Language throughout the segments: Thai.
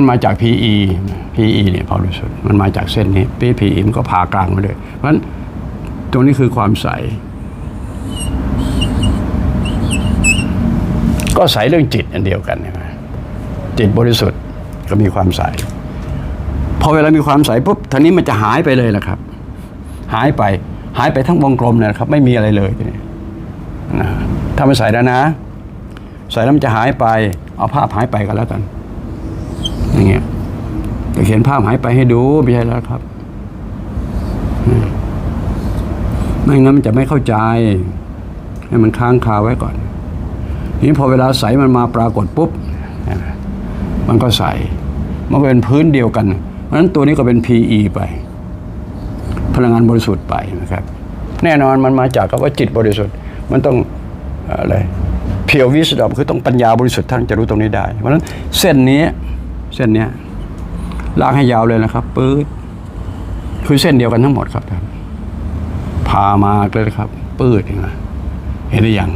มันมาจาก PE PE เนี่ยพอรู้สึกมันมาจากเส้นนี้ PE มันก็ผ่ากลางมาเลยเพราะฉะนั้นตรงนี้คือความใส ก็ใสเรื่องจิตอันเดียวกันใช่ไหมจิตบริสุทธิ์ก็มีความใส พอเวลามีความใสปุ๊บทีนี้มันจะหายไปเลยแหละครับ หายไปหายไปทั้งวงกลมเลยครับ ไม่มีอะไรเลยทีนี้ถ้ามันใสแล้วนะ ใส่แล้วมันจะหายไป เอาภาพหายไปกันแล้วกัน อย่างเงี้ยจะเขียนภาพหายไปให้ดูไม่ใช่แล้วครับ ไม่งั้นมันจะไม่เข้าใจ ให้มันค้างคาไว้ก่อน นี้พอเวลาใสมันมาปรากฏปุ๊บ มันก็ใส มันก็เป็นพื้นเดียวกัน เพราะฉะนั้นตัวนี้ก็เป็น PE ไป พลังงานบริสุทธิ์ไปนะครับ แน่นอนมันมาจากคำว่าจิตบริสุทธิ์ มันต้องอะไรเพียววิสดอมคือต้องปัญญาบริสุทธิ์ท่านจะรู้ตรงนี้ได้ เพราะฉะนั้นเส้นนี้ เส้นเนี้ยลากให้ยาวเลยนะครับปื๊ดคือเส้นเดียวกันทั้งหมดครับท่านพามาเลยนะครับปื๊ดเองนะเห็นหรือยัง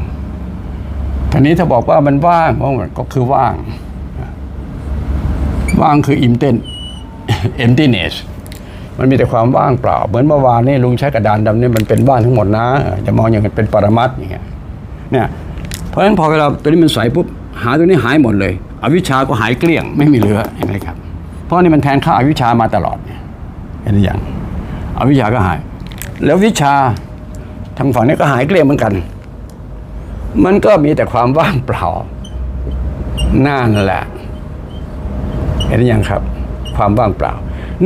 ทีนี้ถ้าบอกว่ามันว่างว่าก็คือว่าง ว่างคือ empty emptiness มันมีแต่ความว่างเปล่า เหมือนเมื่อวานนี่ลุงใช้กระดานดำนี่มันเป็นว่างทั้งหมดนะจะมองอย่างเป็นปรมัตถ์อย่างเงี้ยเนี่ยเพราะฉะนั้นพอเวลาตัวนี้มันใสปุ๊บ หาตัวนี้หายหมดเลย อวิชาก็หายเกลี้ยงไม่มีเหลือเห็นไหมครับ เพราะนี่มันแทนค่าอวิชามาตลอดเนี่ยเห็นหรือยังอวิชาก็หาย แล้ววิชาทางฝั่งนี้ก็หายเกลี้ยงเหมือนกัน มันก็มีแต่ความว่างเปล่านั่นแหละ เห็นหรือยังครับ ความว่างเปล่า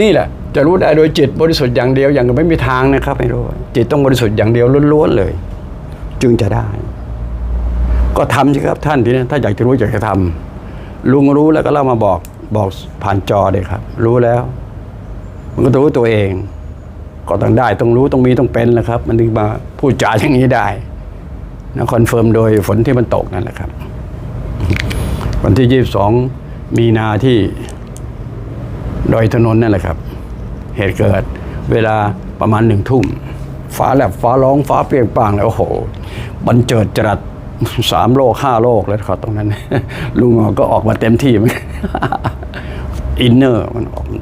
นี่แหละจะรู้ได้โดยจิตบริสุทธิ์อย่างเดียวอย่างไม่มีทางนะครับไม่รู้จิตต้องบริสุทธิ์อย่างเดียวล้วนๆเลย จึงจะได้ ก็ทำสิครับท่านทีนี้ถ้าอยากจะรู้อยากจะทำลุงรู้แล้วก็เล่ามาบอกบอกผ่านจอเลยครับ รู้แล้ว มันก็ต้องรู้ตัวเอง ก็ต้องได้ต้องรู้ต้องมีต้องเป็นแหละครับ มันถึงมาพูดจาอย่างนี้ได้นะคอนเฟิร์มโดยฝนที่มันตกนั่นแหละครับ วันที่22มีนาที่ดอยถนนนั่นแหละครับ เหตุเกิดเวลาประมาณหนึ่งทุ่มฟ้าแลบฟ้าร้องฟ้าเปรียงปางเลยโอ้โห บันเจิดจรัส สามโลกห้าโลกเลยครับตรงนั้น ลุงก็ออกมาเต็มที่มันอินเนอร์มันออกมา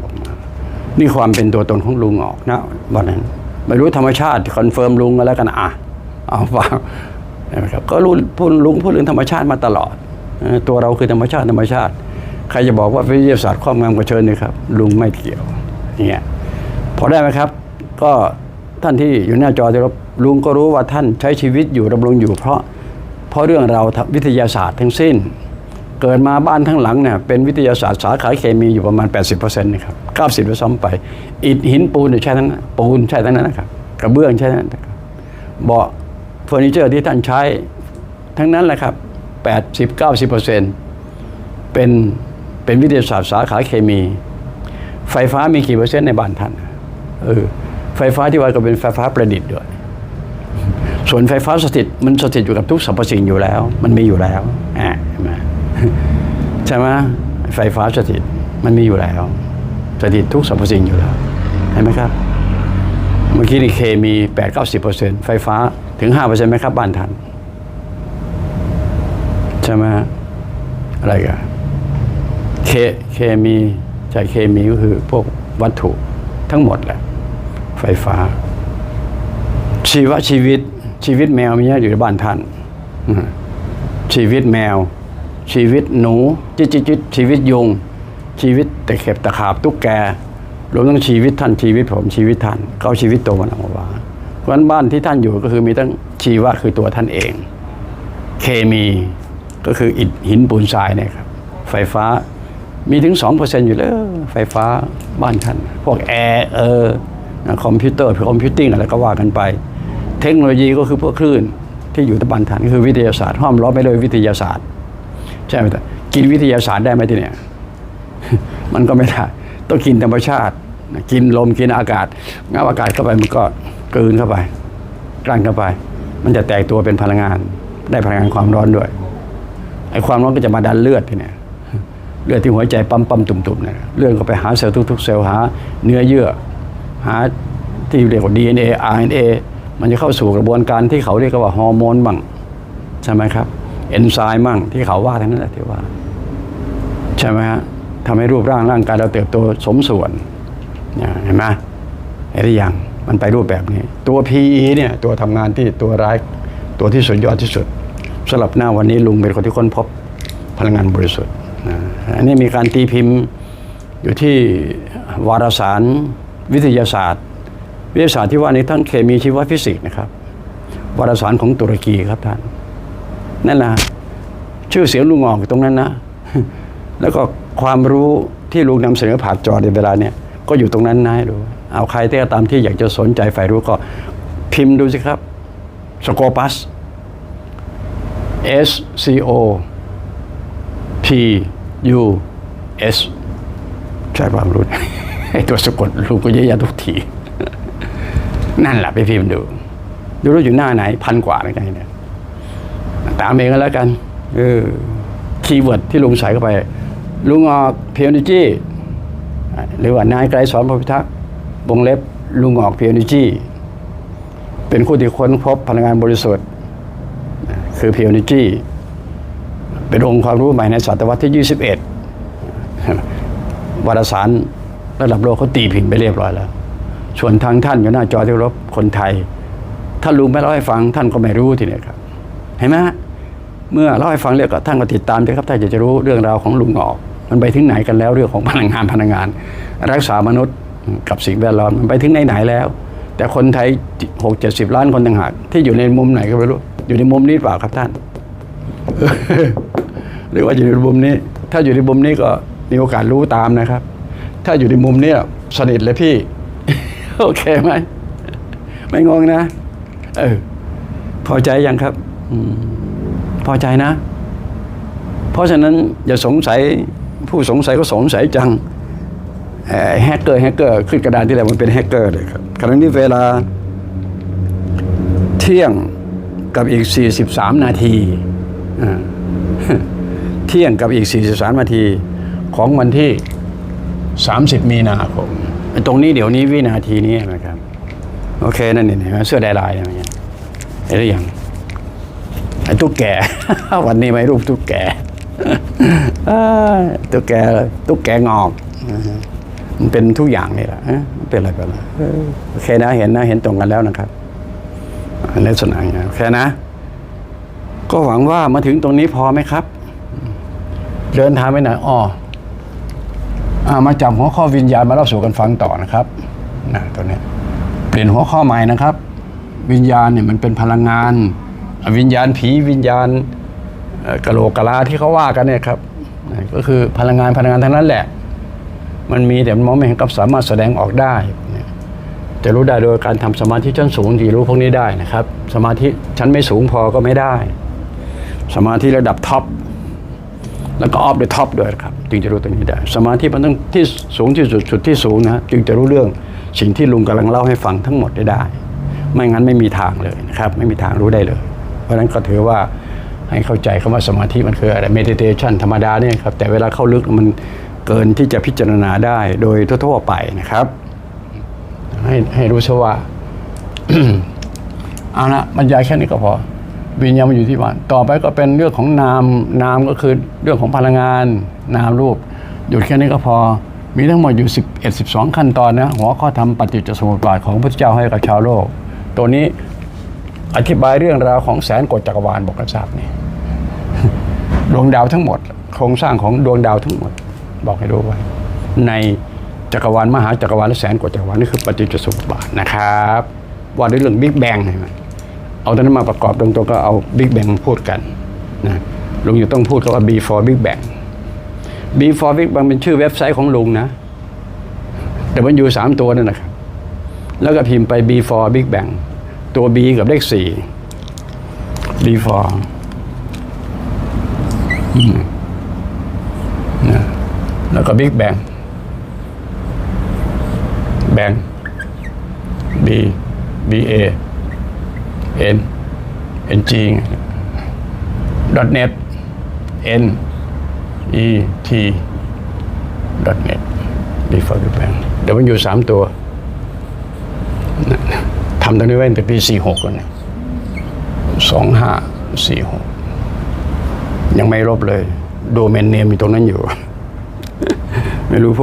นี่ความเป็นตัวตนของลุงออกนะวันนั้นไม่รู้ธรรมชาติคอนเฟิร์มลุงแล้วกันอะเอาฟังนะครับก็รู้พูดลุงพูดเรื่องธรรมชาติมาตลอด ตัวเราคือธรรมชาติธรรมชาติ ใครจะบอกว่าวิทยาศาสตร์ครอบงำกระเชิญนี่ครับ ลุงไม่เกี่ยวเนี่ยพอได้ไหมครับ ก็ท่านที่อยู่หน้าจอที่เราลุงก็รู้ว่าท่านใช้ชีวิตอยู่ดำรงอยู่เพราะ เพราะเรื่องเราวิทยาศาสตร์ทั้งสิ้น เกิดมาบ้านทั้งหลังเนี่ยเป็นวิทยาศาสตร์สาขาเคมีอยู่ประมาณ 80%นะครับ90ด้วยซ้ำไป อิฐหินปูนใช่ทั้งนั้นปูนใช่ทั้งนั้นนะครับกระเบื้องใช่ทั้งนั้นเบาะเฟอร์นิเจอร์ที่ท่านใช้ทั้งนั้นแหละครับ80-90%เป็นเป็นวิทยาศาสตร์สาขาเคมี ไฟฟ้ามีกี่เปอร์เซ็นต์ในบ้านท่านเออไฟฟ้าที่ว่าก็เป็นไฟฟ้าประดิษฐ์ด้วย ส่วนไฟฟ้าสถิตมันสถิตอยู่กับทุกสรรพสิ่งอยู่แล้ว มันมีอยู่แล้วอ่าใช่ไหมใช่ไหมไฟฟ้าสถิตมันมีอยู่แล้วสถิตทุกสรรพสิ่งอยู่แล้ว เห็นไหมครับ เมื่อกี้นี่เคมีแปดเก้าสิบเปอร์เซ็นไฟฟ้าถึงห้าเปอร์เซ็นต์ไหมครับ บ้านท่านใช่ไหมอะไรกันเคเคมีใช่เคมีก็คือพวกวัตถุทั้งหมดแหละ ไฟฟ้า ชีวชีวิต ชีวิตแมวมีเยอะอยู่ในบ้านท่านชีวิตแมว ชีวิตหนูจิตจิตจิตชีวิตยุง ชีวิตตะเข็บตะขาบตุ๊กแกรวมทั้งชีวิตท่านชีวิตผมชีวิตท่านเขาเอาชีวิตตัวมันออกมาว่าเพราะฉะนั้นบ้านที่ท่านอยู่ก็คือมีทั้งชีวะคือตัวท่านเอง เคมีก็คืออิฐหินปูนทรายเนี่ยครับไฟฟ้ามีถึง 2%อยู่แล้วไฟฟ้าบ้านท่าน พวกแอร์เออคอมพิวเตอร์คอมพิวติ้งอะไรก็ว่ากันไป เทคโนโลยีก็คือพวกคลื่นที่อยู่ที่บ้านท่านก็คือวิทยาศาสตร์ห้อมล้อมไปด้วยวิทยาศาสตร์ ใช่ไหมแต่กินวิทยาศาสตร์ได้ไหมที่เนี่ยมันก็ไม่ได้ต้องกินธรรมชาติ กินลมกินอากาศงับอากาศเข้าไปมันก็กลืนเข้าไปกลั่นเข้าไป มันจะแตกตัวเป็นพลังงาน ได้พลังงานความร้อนด้วยไอ้ความร้อนก็จะมาดันเลือดที่เนี่ยเลือดที่หัวใจปั๊มปั๊มตุ่มตุ่มเนี่ยเลือดก็ไปหาเซลล์ทุกๆเซลล์หา เนื้อเยื่อ หาที่เรียกว่า DNA RNA มันจะเข้าสู่กระบวนการที่เขาเรียกว่าฮอร์โมนบ้างใช่ไหมครับ เอนไซม์บ้างที่เขาว่าทั้งนั้นแหละที่ว่า ใช่ไหมฮะทำให้รูปร่างร่างกายเราเติบโตสมส่วนเห็นไหมเห็นหรือยังมันไปรูปแบบนี้ ตัว PE เนี่ยตัวทำงานที่ตัวร้ายตัวที่สุดยอดที่สุดสำหรับหน้าวันนี้ลุงเป็นคนที่ค้นพบพลังงานบริสุทธิ์อันนี้มีการตีพิมพ์อยู่ที่วารสารวิทยาศาสตร์ วิทยาศาสตร์ที่ว่านี้ทั้งเคมีชีวฟิสิกส์นะครับวารสารของตุรกีครับท่านนั่นแหละชื่อเสียงลุงออกอยู่ตรงนั้นนะ แล้วก็ความรู้ที่ลุงนำเสนอผ่านจอในเวลาเนี่ยก็อยู่ตรงนั้นนะให้ดูเอาใครที่ตามที่อยากจะสนใจใฝ่รู้ก็พิมพ์ดูสิครับสโคปัส S C O P U S ใช่ความรู้ไอ้ตัวสะกดลุงก็เยอะแยะทุกที นั่นแหละไปพิมพ์ดู ดูรู้อยู่หน้าไหน พันกว่าอะไรเนี่ยตามเองก็แล้วกันเออคีย์เวิร์ดที่ลุงใส่เข้าไป ลุงออกเพียวนิจีหรือว่านายไกรสอนพระพิทักษ์วงเล็บลุงออกเพียวนิจีเป็นผู้ที่ค้นพบพลังงานบริสุทธิ์ คือเพียวนิจีเป็นองค์ความรู้ใหม่ในศตวรรษที่ 21วารสารระดับโลกเขาตีพิมพ์ไปเรียบร้อยแล้ว ส่วนทางท่านอยู่หน้าจอที่รบคนไทย ถ้าลุงไม่เล่าให้ฟังท่านก็ไม่รู้ทีนี้ครับ เห็นไหมเมื่อเล่าให้ฟังเรื่องก็ท่านก็ติดตามด้วยครับถ้าอยากจะรู้เรื่องราวของลุงออก มันไปถึงไหนกันแล้วเรื่องของพลังงานพลังงาน รักษามนุษย์กับสิ่งแวดล้อมมันไปถึงไหนไหนแล้ว แต่คนไทยหกเจ็ดสิบล้านคนต่างหากที่อยู่ในมุมไหนก็ไม่รู้ อยู่ในมุมนี้เปล่าครับท่านหรือว่าอยู่ในมุมนี้ ถ้าอยู่ในมุมนี้ก็มีโอกาสรู้ตามนะครับ ถ้าอยู่ในมุมเนี้สนิทเลยพี่ โอเคไหมไม่งงนะ เออ พอใจยังครับอพอใจนะ เพราะฉะนั้นอย่าสงสัยผู้สงสัยก็สงสัยจังแฮกเกอร์แฮกเกอร์ขึ้นกระดานที่แล้วมันเป็นแฮกเกอร์เลยครับครั้งนี้เวลา เที่ยงกับอีก 43 นาทีเที่ยงกับอีก 43 นาที ของวันที่ 30 มีนาคม ตรงนี้เดี๋ยวนี้วินาทีนี้นะครับ โอเคนั่นนี่เห็นไหมเสื้อลายลายๆอะไรอย่างเงี้ยเห็นหรือยังไอ้ตุ๊กแก วันนี้ไม่รูปตุ๊กแกอ้ายตุ๊กแกตุ๊กแกงอกมันเป็นทุกอย่างนี่แหละเอ๊ะมันเป็นอะไรไปล่ะโอเคนะเห็นนะ เห็นตรงกันแล้วนะครับในลักษณะอย่างนี้นะโอเคนะ ก็หวังว่ามาถึงตรงนี้พอไหมครับ เดินทางไปไหนอ๋อ มาจับหัวข้อวิญญาณมาเล่าสู่กันฟังต่อนะครับนะตัวนี้เปลี่ยนหัวข้อใหม่นะครับ วิญญาณเนี่ยมันเป็นพลังงาน วิญญาณผีวิญญาณกะโหลกกะลาที่เขาว่ากันเนี่ยครับนะก็คือพลังงานพลังงานทั้งนั้นแหละ มันมีแต่มันมองไม่เห็นกับสามารถแสดงออกได้จะรู้ได้โดยการทำสมาธิชั้นสูงที่รู้พวกนี้ได้นะครับ สมาธิชั้นไม่สูงพอก็ไม่ได้ สมาธิระดับท็อป แล้วก็ออฟเดอะท็อปด้วยครับจึงจะรู้ตรงนี้ได้ สมาธิมันต้องที่สูงที่สุดสุดที่สูงนะจึงจะรู้เรื่องสิ่งที่ลุงกำลังเล่าให้ฟังทั้งหมดได้ได้ ไม่งั้นไม่มีทางเลยนะครับ ไม่มีทางรู้ได้เลย เพราะฉะนั้นก็ถือว่าให้เข้าใจคำว่าสมาธิมันคืออะไร meditation ธรรมดาเนี่ยครับแต่เวลาเข้าลึกมันเกินที่จะพิจารณาได้โดยทั่วๆไปนะครับ ให้ให้รู้ซะว่าเอาละบรรยายแค่นี้ก็พอ วิญญาณมันอยู่ที่บ้านต่อไปก็เป็นเรื่องของนามนามก็คือเรื่องของพลังงาน นามรูปหยุดแค่นี้ก็พอ มีทั้งหมดอยู่ 11 12 ขั้นตอนนะหัวข้อทำปฏิจจสมุปบาทของพระเจ้าให้กับชาวโลก ตัวนี้อธิบายเรื่องราวของแสนกฎจักรวาลบอกกระทราบนี่ดวงดาวทั้งหมด โครงสร้างของดวงดาวทั้งหมด บอกให้รู้ไว้ในจักรวาลมหาจักรวาลและแสนกว่าจักรวาลนี่คือปฏิจจสมุปบาทนะครับ ว่าด้วยเรื่องบิ๊กแบงใช่ไหม เอาตรงนั้นมาประกอบตรงๆก็เอาบิ๊กแบงพูดกันนะลุงอยู่ต้องพูดคำว่า before big bang before big bang เป็นชื่อเว็บไซต์ของลุงนะ แต่มันอยู่สามตัวนั่นนะครับ แล้วก็พิมพ์ไป before big bang ตัว b กับเลขสี่ before อืมนะแล้วก็ big bang bang b b a n n g dot net n e t dot net before big bang เดี๋ยวมันอยู่สามตัวทำตรงนี้ไว้ตั้งแต่ปีสี่หกแล้วเนี่ยสองห้าสี่หกยังไม่ลบเลย โดเมนเนมมีตรงนั้นอยู่ ไม่รู้พวก